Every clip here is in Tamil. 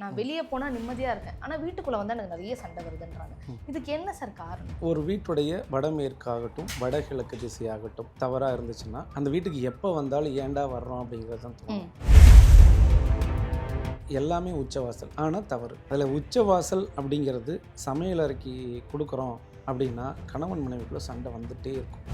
நான் வெளியே போனா நிம்மதியா இருக்கேன் ஆனா வீட்டுக்குள்ள வந்து எனக்கு நிறைய சண்டை வருதுன்றாங்க. இதுக்கு என்ன சார் காரணம்? ஒரு வீட்டுடைய வடமேற்காகட்டும் வடகிழக்கு திசையாகட்டும் தவறாக இருந்துச்சுன்னா அந்த வீட்டுக்கு எப்போ வந்தாலும் ஏன்டா வர்றோம் அப்படிங்கிறது தான் தோணும். எல்லாமே உச்சவாசல் ஆனால் தவறு. அதில் உச்சவாசல் அப்படிங்கிறது சமையல் அறைக்கு கொடுக்குறோம் அப்படின்னா கணவன் மனைவிக்குள்ள சண்டை வந்துட்டே இருக்கும்.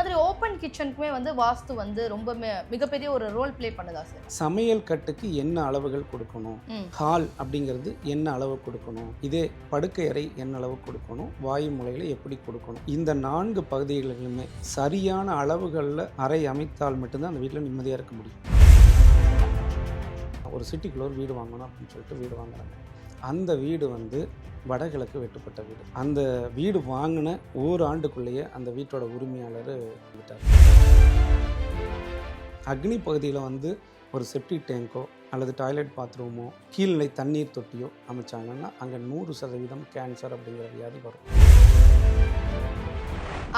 மாதிரி ஓப்பன் கிச்சனுக்குமே வந்து வாஸ்து வந்து ரொம்ப மிகப்பெரிய ஒரு ரோல் ப்ளே பண்ணுதா சார் சமையல் கட்டுக்கு என்ன அளவுகள் கொடுக்கணும். ஹால் அப்படிங்கிறது என்ன அளவு கொடுக்கணும்? இதே படுக்கை அறை என்ன அளவு கொடுக்கணும்? வாயு முறையில் எப்படி கொடுக்கணும்? இந்த நான்கு பகுதிகளிலுமே சரியான அளவுகளில் அறை அமைத்தால் மட்டும்தான் அந்த வீட்டில் நிம்மதியாக இருக்க முடியும். ஒரு சிட்டிக்குள்ள ஒரு வீடு வாங்கணும் அப்படின்னு சொல்லிட்டு வீடு வாங்குறாங்க. அந்த வீடு வந்து வடகிழக்கு வெட்டுப்பட்ட வீடு. அந்த வீடு வாங்கின ஒரு ஆண்டுக்குள்ளேயே அந்த வீட்டோட உரிமையாளர் விட்டார் அக்னி பகுதியில் வந்து ஒரு செப்டிக் டேங்கோ அல்லது டாய்லெட் பாத்ரூமோ கீழ்நிலை தண்ணீர் தொட்டியோ அமைச்சாங்கன்னா அங்கே நூறு சதவீதம் கேன்சர் அப்படிங்கிற வியாதி வரும்.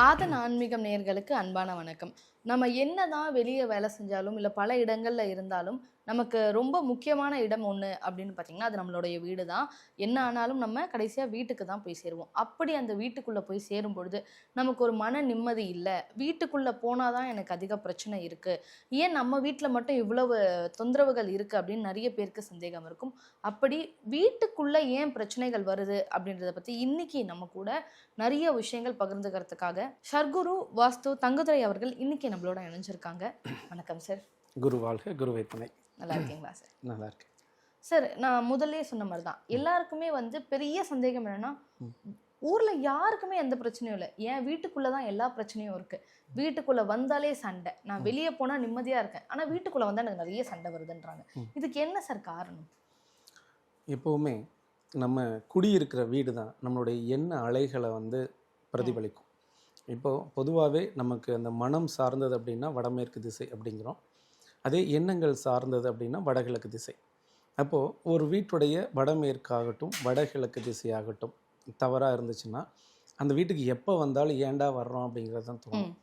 ஆதன் ஆன்மீகம் நேர்களுக்கு அன்பான வணக்கம். நம்ம என்னதான் வெளியே வேலை செஞ்சாலும் இல்லை பல இடங்களில் இருந்தாலும் நமக்கு ரொம்ப முக்கியமான இடம் ஒன்று அப்படின்னு பார்த்தீங்கன்னா அது நம்மளுடைய வீடு தான் என்ன ஆனாலும் நம்ம கடைசியாக வீட்டுக்கு தான் போய் சேருவோம். அப்படி அந்த வீட்டுக்குள்ளே போய் சேரும் பொழுது நமக்கு ஒரு மன நிம்மதி இல்லை. வீட்டுக்குள்ளே போனால் தான் எனக்கு அதிக பிரச்சனை இருக்குது ஏன் நம்ம வீட்டில் மட்டும் இவ்வளவு தொந்தரவுகள் இருக்குது அப்படின்னு நிறைய பேருக்கு சந்தேகம் இருக்கும். அப்படி வீட்டுக்குள்ளே ஏன் பிரச்சனைகள் வருது அப்படின்றத பற்றி இன்னைக்கு நம்ம கூட நிறைய விஷயங்கள் பகிர்ந்துக்கிறதுக்காக ஷர்குரு வாஸ்து தங்குதுரை அவர்கள் இன்னைக்கு நம்மளோட இணைஞ்சிருக்காங்க. வணக்கம் சார். குரு வாழ்க குருவை துணை. நல்லா இருக்கீங்களா சார் நல்லா இருக்கு சார் நான் முதல்லயே சொன்ன மாதிரி தான் எல்லாருக்குமே வந்து பெரிய சந்தேகம் என்னன்னா ஊர்ல யாருக்குமே எந்த பிரச்சனையும் இல்லை. என் வீட்டுக்குள்ள தான் எல்லா பிரச்சனையும் இருக்கு. வீட்டுக்குள்ள வந்தாலே சண்டை. நான் வெளியே போனா நிம்மதியா இருக்கேன். ஆனா வீட்டுக்குள்ள வந்தா எனக்கு நிறைய சண்டை வருதுன்றாங்க. இதுக்கு என்ன சார் காரணம்? எப்போவுமே நம்ம குடியிருக்கிற வீடு தான் நம்மளுடைய எண்ண அலைகளை வந்து பிரதிபலிக்கும். இப்போது பொதுவாகவே நமக்கு அந்த மனம் சார்ந்தது அப்படின்னா வடமேற்கு திசை அப்படிங்கிறோம். அதே எண்ணங்கள் சார்ந்தது அப்படின்னா வடகிழக்கு திசை. அப்போது ஒரு வீட்டுடைய வடமேற்காகட்டும் வடகிழக்கு திசையாகட்டும் தவறாக இருந்துச்சுன்னா அந்த வீட்டுக்கு எப்போ வந்தாலும் ஏன்டா வர்றோம் அப்படிங்கிறது தான் தோணும்.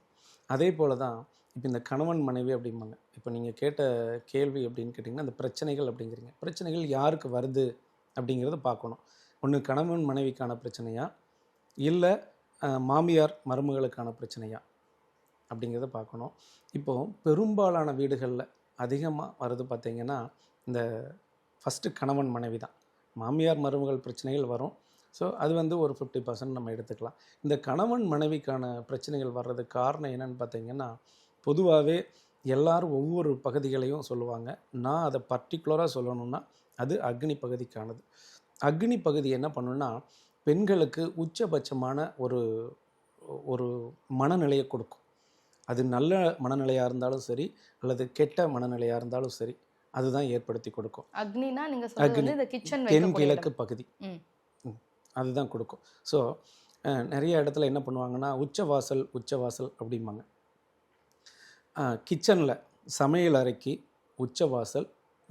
அதே போல தான் இப்போ இந்த கணவன் மனைவி அப்படிம்பாங்க. இப்போ நீங்கள் கேட்ட கேள்வி அப்படின்னு கேட்டிங்கன்னா அந்த பிரச்சனைகள் அப்படிங்கிறீங்க. பிரச்சனைகள் யாருக்கு வருது அப்படிங்கிறத பார்க்கணும். ஒன்று கணவன் மனைவிக்கான பிரச்சனையா? இல்லை மாமியார் மருமகளுக்கான பிரச்சனையா? அப்படிங்கிறத பார்க்கணும். இப்போது பெரும்பாலான வீடுகளில் அதிகமாக வருது பார்த்திங்கன்னா இந்த ஃபஸ்ட்டு கணவன் மனைவி தான். மாமியார் மருமகள் பிரச்சனைகள் வரும். ஸோ அது வந்து ஒரு ஃபிஃப்டி பர்சன்ட் நம்ம எடுத்துக்கலாம். இந்த கணவன் மனைவிக்கான பிரச்சனைகள் வர்றதுக்கு காரணம் என்னன்னு பார்த்தீங்கன்னா பொதுவாகவே எல்லாரும் ஒவ்வொரு பகுதிகளையும் சொல்லுவாங்க. நான் அதை பர்டிகுலராக சொல்லணும்னா அது அக்னி பகுதிக்கானது. அக்னி பகுதி என்ன பண்ணுன்னா பெண்களுக்கு உச்சபட்சமான ஒரு ஒரு மனநிலையை கொடுக்கும். அது நல்ல மனநிலையாக இருந்தாலும் சரி அல்லது கெட்ட மனநிலையாக இருந்தாலும் சரி அதுதான் ஏற்படுத்தி கொடுக்கும். அக்னினா நீங்க சொல்றது அக்னி. வந்து இந்த கிச்சன் தென் கிழக்கு பகுதி. அதுதான் கொடுக்கும். ஸோ நிறைய இடத்துல என்ன பண்ணுவாங்கன்னா உச்சவாசல் உச்சவாசல் அப்படிம்பாங்க. கிச்சனில் சமையல் அறைக்கு உச்சவாசல்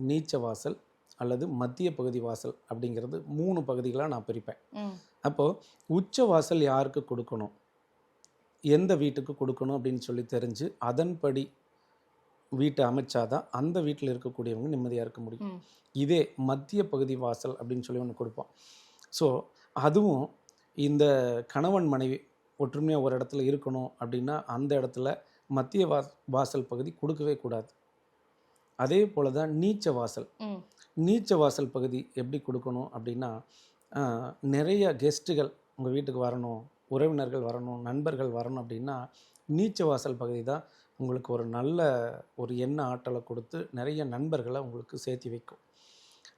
நீச்ச வாசல் அல்லது மத்திய பகுதி வாசல் அப்படிங்கிறது மூணு பகுதிகளாக நான் பிரிப்பேன். அப்போது உச்ச வாசல் யாருக்கு கொடுக்கணும்? எந்த வீட்டுக்கு கொடுக்கணும் அப்படின்னு சொல்லி தெரிஞ்சு அதன்படி வீட்டை அமைச்சாதான் அந்த வீட்டில் இருக்கக்கூடியவங்க நிம்மதியாக இருக்க முடியும். இதே மத்திய பகுதி வாசல் அப்படின்னு சொல்லி ஒன்று கொடுப்போம். ஸோ அதுவும் இந்த கணவன் மனைவி ஒற்றுமையாக ஒரு இடத்துல இருக்கணும் அப்படின்னா அந்த இடத்துல மத்திய வா வாசல் பகுதி கொடுக்கவே கூடாது. அதே போல் தான் நீச்ச வாசல். நீச்ச வாசல் பகுதி எப்படி கொடுக்கணும் அப்படின்னா நிறைய கெஸ்ட்டுகள் உங்கள் வீட்டுக்கு வரணும். உறவினர்கள் வரணும் நண்பர்கள் வரணும் அப்படின்னா நீச்ச வாசல் பகுதி தான் உங்களுக்கு ஒரு நல்ல ஒரு எண்ண ஆற்றலை கொடுத்து நிறைய நண்பர்களை உங்களுக்கு சேர்த்தி வைக்கும்.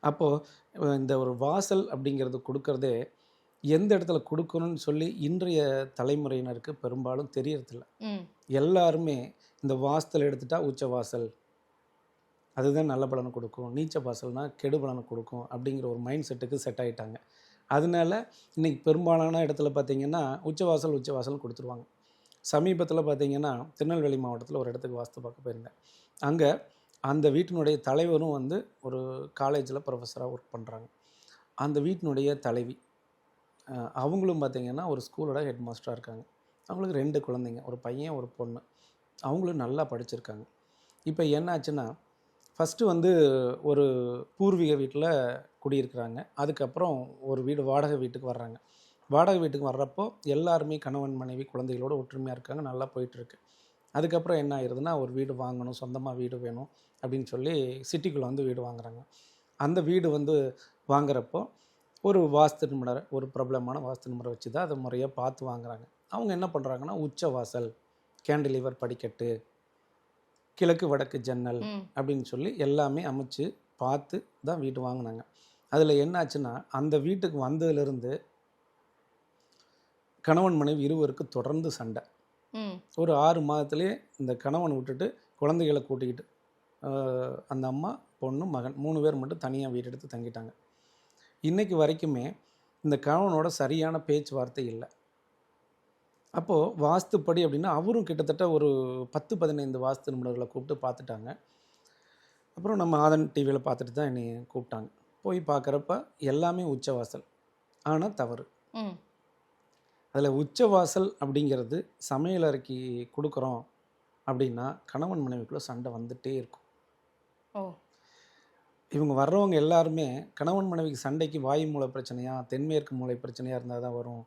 அப்போது இந்த ஒரு வாசல் அப்படிங்கிறது கொடுக்கறதே எந்த இடத்துல கொடுக்கணும்னு சொல்லி இன்றைய தலைமுறையினருக்கு பெரும்பாலும் தெரியறதில்ல. எல்லாருமே இந்த வாசல் எடுத்துட்டா உச்ச வாசல். அதுதான் நல்ல பலனை கொடுக்கும். நீச்ச வாசல்னா கெடு பலனை கொடுக்கும் அப்படிங்கிற ஒரு மைண்ட் செட்டுக்கு செட் ஆகிட்டாங்க அதனால இன்றைக்கி பெரும்பாலான இடத்துல பார்த்தீங்கன்னா உச்சவாசல் உச்சவாசல் கொடுத்துருவாங்க. சமீபத்தில் பார்த்திங்கன்னா திருநெல்வேலி மாவட்டத்தில் ஒரு இடத்துக்கு வாஸ்து பார்க்க போயிருந்தேன். அங்கே அந்த வீட்டினுடைய தலைவரும் வந்து ஒரு காலேஜில் ப்ரொஃபஸராக ஒர்க் பண்ணுறாங்க அந்த வீட்டினுடைய தலைவி அவங்களும் பார்த்திங்கன்னா ஒரு ஸ்கூலோட ஹெட் மாஸ்டராக இருக்காங்க. அவங்களுக்கு ரெண்டு குழந்தைங்க ஒரு பையன் ஒரு பொண்ணு. அவங்களும் நல்லா படிச்சிருக்காங்க. இப்போ என்னாச்சுன்னா ஃபஸ்ட்டு வந்து ஒரு பூர்வீக வீட்டில் குடியிருக்கிறாங்க. அதுக்கப்புறம் ஒரு வீடு வாடகை வீட்டுக்கு வர்றாங்க. வாடகை வீட்டுக்கு வர்றப்போ எல்லாருமே கணவன் மனைவி குழந்தைகளோட ஒற்றுமையாக இருக்காங்க. நல்லா போயிட்டுருக்கு. அதுக்கப்புறம் என்ன ஆயிடுதுன்னா ஒரு வீடு வாங்கணும் சொந்தமாக வீடு வேணும் அப்படின்னு சொல்லி சிட்டிக்குள்ளே வந்து வீடு வாங்குறாங்க. அந்த வீடு வந்து வாங்குறப்போ ஒரு வாஸ்து நிபுணர் ஒரு பிரபலமான வாஸ்து நிபுணரை வச்சு தான் அதை முறையாக பார்த்து வாங்குறாங்க. அவங்க என்ன பண்ணுறாங்கன்னா உச்ச வாசல் கேண்டிலிவர் படிக்கட்டு கிழக்கு வடக்கு ஜன்னல் அப்படின்னு சொல்லி எல்லாமே அமைச்சு பார்த்து தான் வீடு வாங்கினாங்க. அதில் என்னாச்சுன்னா அந்த வீட்டுக்கு வந்ததுலேருந்து கணவன் மனைவி இருவருக்கு தொடர்ந்து சண்டை. ஒரு ஆறு மாதத்துலேயே இந்த கணவன் விட்டுட்டு குழந்தைகளை கூட்டிக்கிட்டு அந்த அம்மா பொண்ணு மகன் மூணு பேர் மட்டும் தனியாக வீடு எடுத்து தங்கிட்டாங்க. இன்னைக்கு வரைக்குமே இந்த கணவனோட சரியான பேச்சுவார்த்தை இல்லை. அப்போது வாஸ்துப்படி அப்படின்னா அவரும் கிட்டத்தட்ட ஒரு பத்து பதினைந்து வாஸ்து நிபுணர்களை கூப்பிட்டு பார்த்துட்டாங்க. அப்புறம் நம்ம ஆதன் டிவியில் பார்த்துட்டு தான் என்னை கூப்பிட்டாங்க. போய் பார்க்குறப்ப எல்லாமே உச்சவாசல். ஆனால் தவறு. அதில் உச்சவாசல் அப்படிங்கிறது சமையல் அறைக்கு கொடுக்குறோம் அப்படின்னா கணவன் மனைவிக்குள்ளே சண்டை வந்துட்டே இருக்கும். ஓ. இவங்க வர்றவங்க எல்லாருமே கணவன் மனைவிக்கு சண்டைக்கு வாயு மூலை பிரச்சனையா தென்மேற்கு மூலை பிரச்சனையாக இருந்தால் தான் வரும்.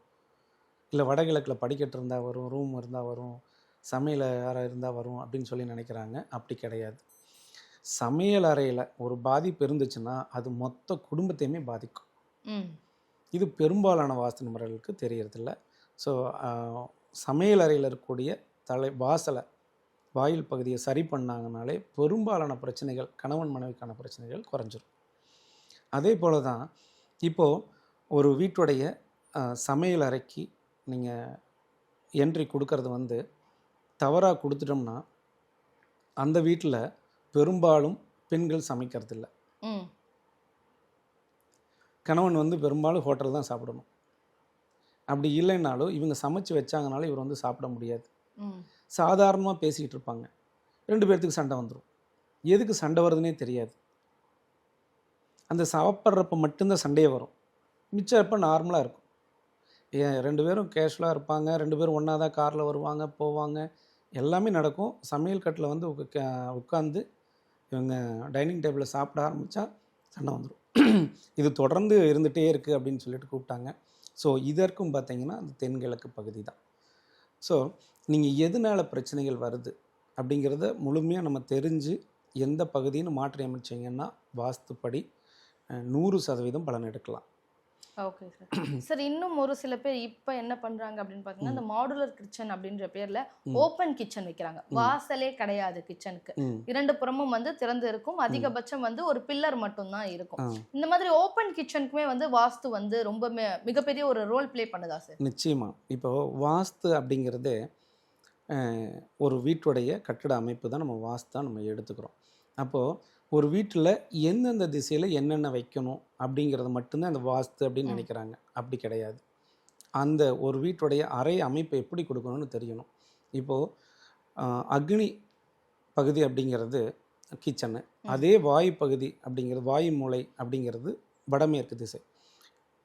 இல்லை வடகிழக்கில் படிக்கட்டு இருந்தால் வரும் ரூம் இருந்தால் வரும் சமையல் அறை இருந்தால் வரும் அப்படின்னு சொல்லி நினைக்கிறாங்க. அப்படி கிடையாது. சமையல் அறையில் ஒரு பாதிப்பு இருந்துச்சுன்னா அது மொத்த குடும்பத்தையுமே பாதிக்கும். இது பெரும்பாலான வாஸ்து நிபுணர்களுக்கு தெரியறதில்ல. ஸோ சமையல் அறையில் இருக்கக்கூடிய தலை வாசலை வாயில் பகுதியை சரி பண்ணாங்கனாலே பெரும்பாலான பிரச்சனைகள் கணவன் மனைவிக்கான பிரச்சனைகள் குறைஞ்சிரும். அதே போல தான் இப்போது ஒரு வீட்டுடைய சமையல் அறைக்கு நீங்கள் என்ட்ரி கொடுக்கறது வந்து தவறாக கொடுத்துட்டோம்னா அந்த வீட்டில் பெரும்பாலும் பெண்கள் சமைக்கிறதில்ல. ம். கணவன் வந்து பெரும்பாலும் ஹோட்டல் தான் சாப்பிடணும். அப்படி இல்லைனாலும் இவங்க சமைச்சு வச்சாங்கனாலும் இவர் வந்து சாப்பிட முடியாது. சாதாரணமாக பேசிக்கிட்டு இருப்பாங்க. ரெண்டு பேர்த்துக்கு சண்டை வந்துடும் எதுக்கு சண்டை வருதுன்னே தெரியாது. அந்த சாப்பிட்றப்ப மட்டும்தான் சண்டையே வரும். மிச்சம் எப்போ நார்மலாக இருக்கும். ஏன் ரெண்டு பேரும் கேஷுவலாக இருப்பாங்க. ரெண்டு பேரும் ஒன்றா தான் காரில் வருவாங்க போவாங்க. எல்லாமே நடக்கும். சமையல் கட்டில் வந்து உட்காந்து இவங்க டைனிங் டேபிளில் சாப்பிட ஆரம்பித்தா சண்டை வந்துடும் இது தொடர்ந்து இருந்துகிட்டே இருக்குது அப்படின்னு சொல்லிட்டு கூப்பிட்டாங்க. ஸோ இதற்கும் பார்த்தீங்கன்னா அந்த தென்கிழக்கு பகுதி தான். ஸோ நீங்கள் எதனால் பிரச்சனைகள் வருது அப்படிங்கிறத முழுமையாக நம்ம தெரிஞ்சு எந்த பகுதின்னு மாற்றி அமைச்சிங்கன்னா வாஸ்துப்படி நூறு சதவீதம் பலன் எடுக்கலாம். ஓகே சார் சார் இன்னும் ஒரு சில பேர் இப்போ என்ன பண்றாங்க அப்படின்னு பார்த்தீங்கன்னா இந்த மாடுலர் கிச்சன் அப்படின்ற பேர்ல. ஓப்பன் கிச்சன் வைக்கிறாங்க. வாசலே கிடையாது கிச்சனுக்கு இரண்டு புறமும் வந்து திறந்து இருக்கும். அதிகபட்சம் வந்து ஒரு பில்லர் மட்டும்தான் இருக்கும். இந்த மாதிரி ஓப்பன் கிச்சனுக்குமே வந்து வாஸ்து வந்து ரொம்ப மிகப்பெரிய ஒரு ரோல் ப்ளே பண்ணுதா சார் நிச்சயமாக இப்போ வாஸ்து அப்படிங்கிறது ஒரு வீட்டுடைய கட்டிட அமைப்பு தான் நம்ம வாஸ்தான் நம்ம எடுத்துக்கிறோம். அப்போது ஒரு வீட்டில் எந்தெந்த திசையில் என்னென்ன வைக்கணும் அப்படிங்கிறது மட்டும்தான் அந்த வாஸ்து அப்படின்னு. நினைக்கிறாங்க. அப்படி கிடையாது. அந்த ஒரு வீட்டுடைய அறை அமைப்பை எப்படி கொடுக்கணும்னு தெரியணும். இப்போது அக்னி பகுதி அப்படிங்கிறது கிச்சனு. அதே வாயு பகுதி அப்படிங்கிறது வாயு மூலை அப்படிங்கிறது வடமேற்கு திசை.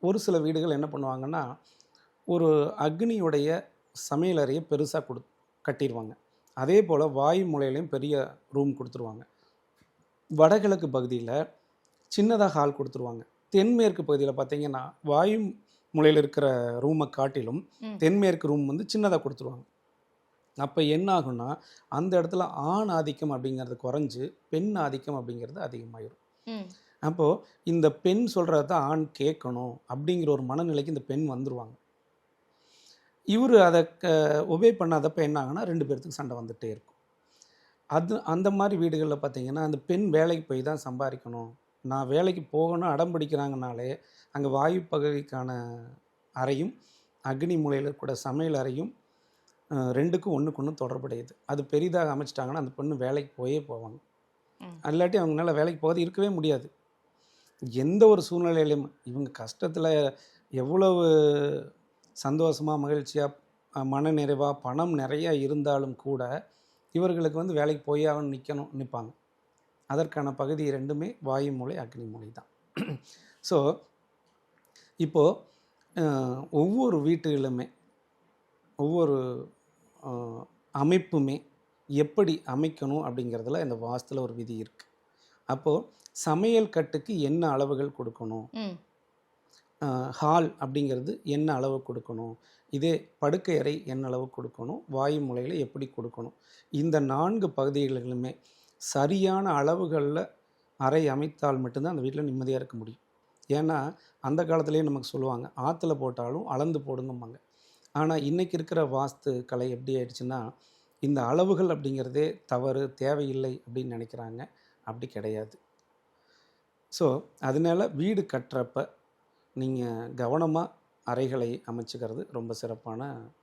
ஒரு சில வீடுகள் என்ன பண்ணுவாங்கன்னா ஒரு அக்னியுடைய சமையலறையை பெருசாக கொடு கட்டிடுவாங்க அதே போல் வாயு மூலையிலையும் பெரிய ரூம் கொடுத்துருவாங்க. வடகிழக்கு பகுதியில் சின்னதாக ஹால் கொடுத்துருவாங்க. தென்மேற்கு பகுதியில் பார்த்தீங்கன்னா வாயு மூலையில் இருக்கிற ரூமை காட்டிலும். தென்மேற்கு ரூம் வந்து சின்னதாக கொடுத்துருவாங்க. அப்போ என்ன ஆகும்னா அந்த இடத்துல ஆண் ஆதிக்கம் அப்படிங்கிறது குறைஞ்சு பெண் ஆதிக்கம் அப்படிங்கிறது அதிகமாயிரும். ம். அப்போது இந்த பெண் சொல்கிறத தான் ஆண் கேட்கணும் அப்படிங்கிற ஒரு மனநிலைக்கு இந்த பெண் வந்துருவாங்க. இவர் அதை ஒபே பண்ணாதப்ப என்ன ஆகுனா ரெண்டு பேர்த்துக்கு சண்டை வந்துட்டே இருக்கும். அது அந்த மாதிரி வீடுகளில் பார்த்தீங்கன்னா அந்த பெண் வேலைக்கு போய் தான் சம்பாதிக்கணும் நான் வேலைக்கு போகணும் அடம் பிடிக்கிறாங்கனாலே அங்கே வாயு பகுதிக்கான அறையும் அக்னி மூலையில் கூட சமையல் அறையும் ரெண்டுக்கும் ஒன்றுக்கு ஒன்று தொடர்புடையது. அது பெரிதாக அமைச்சிட்டாங்கன்னா அந்த பொண்ணு வேலைக்கு போயே போவாங்க. அல்லாட்டி அவங்களால வேலைக்கு போகாது இருக்கவே முடியாது. எந்த ஒரு சூழ்நிலையிலும் இவங்க கஷ்டத்தில் எவ்வளவு சந்தோஷமாக மகிழ்ச்சியாக மனநிறைவாக பணம் நிறையா இருந்தாலும் கூட இவர்களுக்கு வந்து வேலைக்கு போய் ஆகணும் நிற்கணும் நிற்பாங்க அதற்கான பகுதி ரெண்டுமே வாயு மூலை அக்னி மூலை தான். ஸோ இப்போது ஒவ்வொரு வீட்டுகளுமே ஒவ்வொரு அமைப்புமே எப்படி அமைக்கணும் அப்படிங்கிறதுல இந்த வாஸ்துல ஒரு விதி இருக்குது அப்போது சமையல் கட்டுக்கு என்ன அளவுகள் கொடுக்கணும்? ஹால் அப்படிங்கிறது என்ன அளவு கொடுக்கணும்? இதே படுக்கை அறை என்ன அளவு கொடுக்கணும். வாயு முலையில் எப்படி கொடுக்கணும்? இந்த நான்கு பகுதிகளிலுமே சரியான அளவுகளில் அறை அமைத்தால் மட்டும்தான் அந்த வீட்டில் நிம்மதியாக இருக்க முடியும். ஏன்னா அந்த காலத்துலேயே நமக்கு சொல்லுவாங்க ஆற்றுல போட்டாலும் அளந்து போடுங்கம்பாங்க. ஆனால் இன்றைக்கி இருக்கிற வாஸ்து கலை எப்படி ஆயிடுச்சுன்னா இந்த அளவுகள் அப்படிங்கிறதே தவறு தேவையில்லை அப்படின்னு நினைக்கிறாங்க. அப்படி கிடையாது. ஸோ அதனால வீடு கட்டுறப்ப நீங்கள் கவனமாக அறைகளை அமைச்சுக்கிறது ரொம்ப சிறப்பான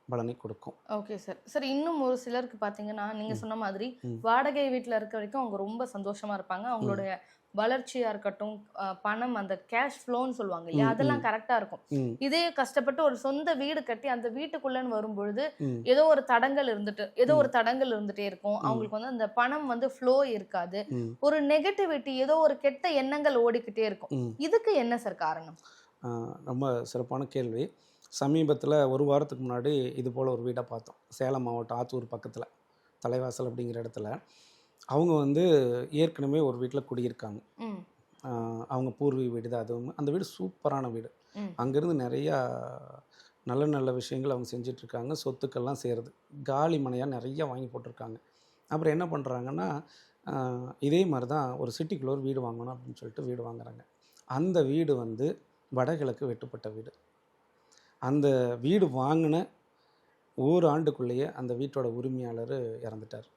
பலனை கொடுக்கும். ஓகே சார் சார் இன்னும் ஒரு சிலருக்கு பாத்தீங்கன்னா நீங்க ம். சொன்ன மாதிரி. வாடகை வீட்ல இருக்க வரைக்கும் அவங்க ரொம்ப சந்தோஷமா இருப்பாங்க. அவங்களுடைய வளர்ச்சியா இருக்கட்டும் பணம் அந்த கேஷ் ஃப்ளோன்னு சொல்லுவாங்க இல்லையா? அதெல்லாம் ம். கரெக்டா இருக்கும். இதே கஷ்டப்பட்டு ஒரு சொந்த வீடு கட்டி அந்த வீட்டுக்குள்ளன்னு வரும்பொழுது ஏதோ ஒரு தடங்கள் இருந்துட்டு ஏதோ. ஒரு தடங்கள் இருந்துட்டே இருக்கும். அவங்களுக்கு வந்து அந்த பணம் வந்து ஃப்ளோ இருக்காது. ஒரு நெகட்டிவிட்டி ஏதோ ஒரு கெட்ட எண்ணங்கள் ஓடிக்கிட்டே இருக்கும். இதுக்கு என்ன சார் காரணம்? ரொம்ப சிறப்பான கேள்வி. சமீபத்தில் ஒரு வாரத்துக்கு முன்னாடி இது போல் ஒரு வீடை பார்த்தோம். சேலம் மாவட்டம் ஆத்தூர் பக்கத்தில் தலைவாசல் அப்படிங்கிற இடத்துல. அவங்க வந்து ஏற்கனவே ஒரு வீட்டில் குடியிருக்காங்க. அவங்க பூர்வீக வீடு தான் அதுவும். அந்த வீடு சூப்பரான வீடு. அங்கேருந்து நிறையா நல்ல நல்ல விஷயங்கள் அவங்க செஞ்சிட்ருக்காங்க. சொத்துக்கள்லாம் சேருது. காலி மனையாக நிறையா வாங்கி போட்டிருக்காங்க. அப்புறம் என்ன பண்ணுறாங்கன்னா இதே மாதிரி தான் ஒரு சிட்டிக்குள்ளே ஒரு வீடு வாங்கணும் அப்படின்னு சொல்லிட்டு வீடு வாங்குறாங்க. அந்த வீடு வந்து வடகிழக்கு வெட்டுப்பட்ட வீடு. அந்த வீடு வாங்கின ஒரு ஆண்டுக்குள்ளேயே அந்த வீட்டோட உரிமையாளர் இறந்துட்டார்.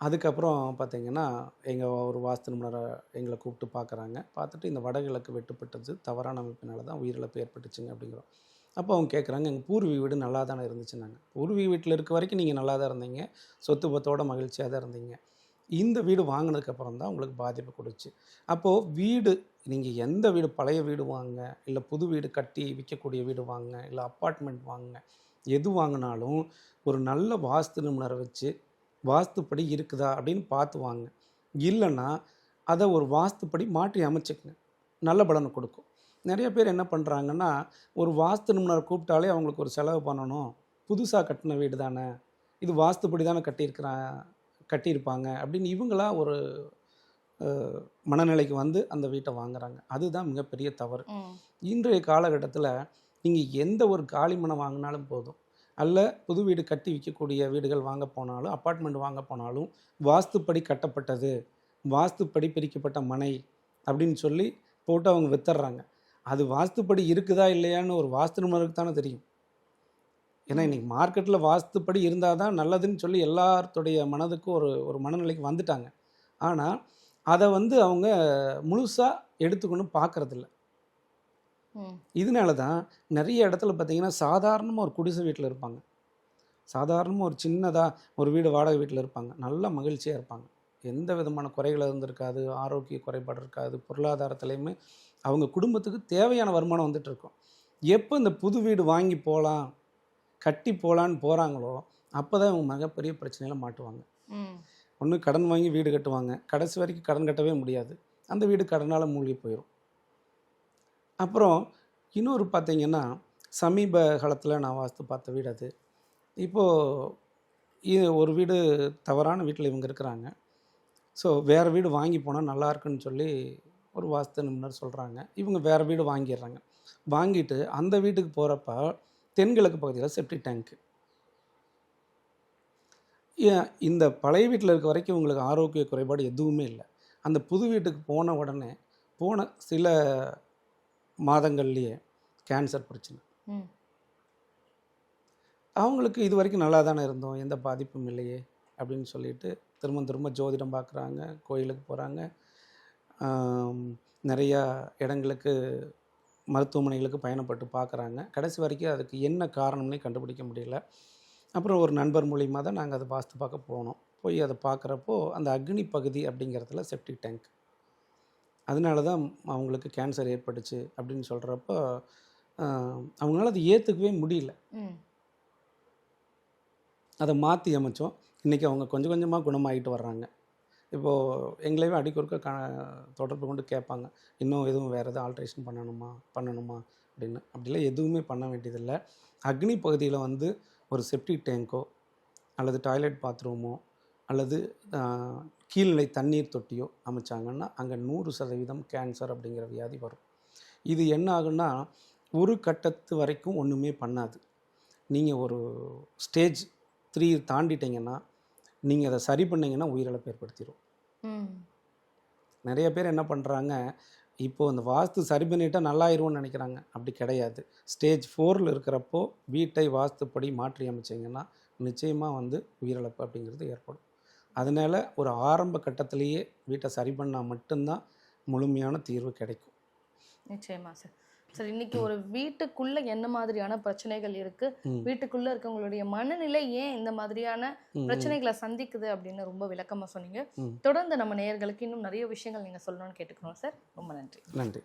அதுக்கப்புறம் பார்த்திங்கன்னா எங்கள் ஒரு வாஸ்து நிபுணரை எங்களை கூப்பிட்டு பார்க்குறாங்க. பார்த்துட்டு இந்த வடகிழக்கு வெட்டுப்பட்டது தவறான அமைப்பினால தான் உயிரிழப்பு ஏற்பட்டுச்சுங்க அப்படிங்கிறோம். அப்போ அவங்க கேட்குறாங்க எங்கள் பூர்வீக வீடு நல்லா தானே இருந்துச்சுன்னாங்க. பூர்வீக வீட்டில் இருக்க வரைக்கும் நீங்கள் நல்லா தான் இருந்தீங்க. சொத்து பத்தோட மகிழ்ச்சியாக தான் இருந்தீங்க. இந்த வீடு வாங்கினதுக்கப்புறம் தான் உங்களுக்கு பாதிப்பு கொடுச்சு. அப்போது வீடு நீங்கள் எந்த வீடு பழைய வீடு வாங்க இல்லை புது வீடு கட்டி விற்கக்கூடிய வீடு வாங்க இல்லை அப்பார்ட்மெண்ட் வாங்க எது வாங்கினாலும் ஒரு நல்ல வாஸ்து நிபுணரை வச்சு வாஸ்துப்படி இருக்குதா அப்படின்னு பார்த்து வாங்க. இல்லைன்னா அதை ஒரு வாஸ்துப்படி மாற்றி அமைச்சுக்குங்க. நல்ல பலனை கொடுக்கும். நிறைய பேர் என்ன பண்ணுறாங்கன்னா ஒரு வாஸ்து நிபுணரை கூப்பிட்டாலே அவங்களுக்கு ஒரு செலவு பண்ணணும். புதுசாக கட்டின வீடு தானே. இது வாஸ்துப்படி தானே கட்டியிருக்கிறான் கட்டியிருப்பாங்க அப்படின்னு இவங்களா ஒரு மனநிலைக்கு வந்து அந்த வீட்டை வாங்குறாங்க. அதுதான் மிகப்பெரிய தவறு. இன்றைய காலகட்டத்தில் நீங்கள் எந்த ஒரு காலி மனை வாங்கினாலும் போதும். அல்ல புது வீடு கட்டி விற்கக்கூடிய வீடுகள் வாங்க போனாலும் அப்பார்ட்மெண்ட் வாங்க போனாலும் வாஸ்துப்படி கட்டப்பட்டது வாஸ்துப்படி பிரிக்கப்பட்ட மனை அப்படின்னு சொல்லி போட்டு அவங்க வித்துடுறாங்க அது வாஸ்துப்படி இருக்குதா இல்லையான்னு ஒரு வாஸ்து நிபுணருக்கு தானே தெரியும். ஏன்னா இன்னைக்கு மார்க்கெட்டில் வாஸ்துப்படி இருந்தால் தான் நல்லதுன்னு சொல்லி எல்லாத்துடைய மனதுக்கும் ஒரு ஒரு மனநிலைக்கு வந்துட்டாங்க. ஆனால் அதை வந்து அவங்க முழுசாக எடுத்துக்கொண்டு பார்க்கறதில்ல இதனால தான் நிறைய இடத்துல பார்த்தீங்கன்னா சாதாரணமாக ஒரு குடிசை வீட்டில் இருப்பாங்க. சாதாரணமாக ஒரு சின்னதாக ஒரு வீடு வாடகை வீட்டில் இருப்பாங்க. நல்ல மகிழ்ச்சியாக இருப்பாங்க. எந்த விதமான குறைகள் இருந்திருக்காது ஆரோக்கிய குறைபாடு இருக்காது பொருளாதாரத்துலேயுமே அவங்க குடும்பத்துக்கு தேவையான வருமானம் வந்துட்டு இருக்கும். எப்போ இந்த புது வீடு வாங்கி போகலாம் கட்டி போகலான்னு போகிறாங்களோ அப்போ தான் அவங்க மிகப்பெரிய பிரச்சனையில மாட்டுவாங்க. ஒன்று கடன் வாங்கி வீடு கட்டுவாங்க. கடைசி வரைக்கும் கடன் கட்டவே முடியாது. அந்த வீடு கடனால் மூழ்கி போயிடும் அப்புறம் இன்னொரு பார்த்தீங்கன்னா சமீப காலத்தில் நான் வாஸ்து பார்த்த வீடு அது. இப்போது ஒரு வீடு தவறான வீட்டில் இவங்க இருக்கிறாங்க. ஸோ வேறு வீடு வாங்கி போனால் நல்லா இருக்குன்னு சொல்லி ஒரு வாஸ்து நிபுணர் சொல்கிறாங்க இவங்க வேறு வீடு வாங்கிடுறாங்க. வாங்கிட்டு அந்த வீட்டுக்கு போகிறப்ப தென்கிழக்கு பகுதியில் செப்டி டேங்க்கு இந்த பழைய வீட்டில் இருக்க வரைக்கும் உங்களுக்கு ஆரோக்கிய குறைபாடு எதுவுமே இல்லை. அந்த புது வீட்டுக்கு போன உடனே போன சில மாதங்கள்லேயே கேன்சர் பிரச்சனை. அவங்களுக்கு இது வரைக்கும் நல்லா தானே இருந்தோம் எந்த பாதிப்பும் இல்லையே அப்படின்னு சொல்லிட்டு திரும்ப திரும்ப ஜோதிடம் பார்க்குறாங்க கோயிலுக்கு போகிறாங்க நிறையா இடங்களுக்கு மருத்துவமனைகளுக்கு பயணப்பட்டு பார்க்குறாங்க. கடைசி வரைக்கும் அதுக்கு என்ன காரணம்னே கண்டுபிடிக்க முடியல. அப்புறம் ஒரு நண்பர் மூலியமாக தான் நாங்கள் அதை வாஸ்து பார்க்க போனோம். போய் அதை பார்க்குறப்போ அந்த அக்னி பகுதி அப்படிங்கிறதுல செப்டிக் டேங்க் அதனால தான் அவங்களுக்கு கேன்சர் ஏற்பட்டுச்சு அப்படின்னு சொல்கிறப்ப அவங்களால அதை ஏற்றுக்கவே முடியல. அதை மாற்றி அமைச்சோம். இன்றைக்கி அவங்க கொஞ்சம் கொஞ்சமாக குணமாகிட்டு வர்றாங்க. இப்போது எங்களையே அடிக்கொருக்க க தொடர்பு கொண்டு கேட்பாங்க. இன்னும் எதுவும் வேறு எதுவும் ஆல்ட்ரேஷன் பண்ணணுமா? பண்ணணுமா? அப்படின்னு. அப்படிலாம் எதுவுமே பண்ண வேண்டியதில்லை. அக்னி பகுதியில் வந்து ஒரு செப்டிக் டேங்கோ அல்லது டாய்லெட் பாத்ரூமோ அல்லது கீழ்நிலை தண்ணீர் தொட்டியோ அமைச்சாங்கன்னா அங்கே நூறு சதவீதம் கேன்சர் அப்படிங்கிற வியாதி வரும். இது என்ன ஆகுன்னா ஒரு கட்டத்து வரைக்கும் ஒன்றுமே பண்ணாது. நீங்கள் ஒரு ஸ்டேஜ் த்ரீ தாண்டிட்டீங்கன்னா நீங்கள் அதை சரி பண்ணீங்கன்னா உயிரிழப்பு ஏற்படுத்திடும் நிறைய பேர் என்ன பண்ணுறாங்க இப்போது அந்த வாஸ்து சரி பண்ணிட்டா நல்லாயிரும்னு நினைக்கிறாங்க. அப்படி கிடையாது. ஸ்டேஜ் ஃபோரில் இருக்கிறப்போ வீட்டை வாஸ்துப்படி மாற்றி அமைச்சிங்கன்னா நிச்சயமாக வந்து உயிரிழப்பு அப்படிங்கிறது ஏற்படும். அதனால் ஒரு ஆரம்ப கட்டத்திலேயே வீட்டை சரி பண்ணால் மட்டும்தான் முழுமையான தீர்வு கிடைக்கும். நிச்சயமா சார். சார் இன்னைக்கு ஒரு வீட்டுக்குள்ள என்ன மாதிரியான பிரச்சனைகள் இருக்கு. வீட்டுக்குள்ள இருக்கவங்களுடைய மனநிலை ஏன் இந்த மாதிரியான. பிரச்சனைகளை சந்திக்குது அப்படின்னு ரொம்ப விளக்கமா சொன்னீங்க. தொடர்ந்து நம்ம நேயர்களுக்கு இன்னும் நிறைய விஷயங்கள் நீங்க சொல்லணும்னு கேட்டுக்கிறோம் சார் ரொம்ப நன்றி நன்றி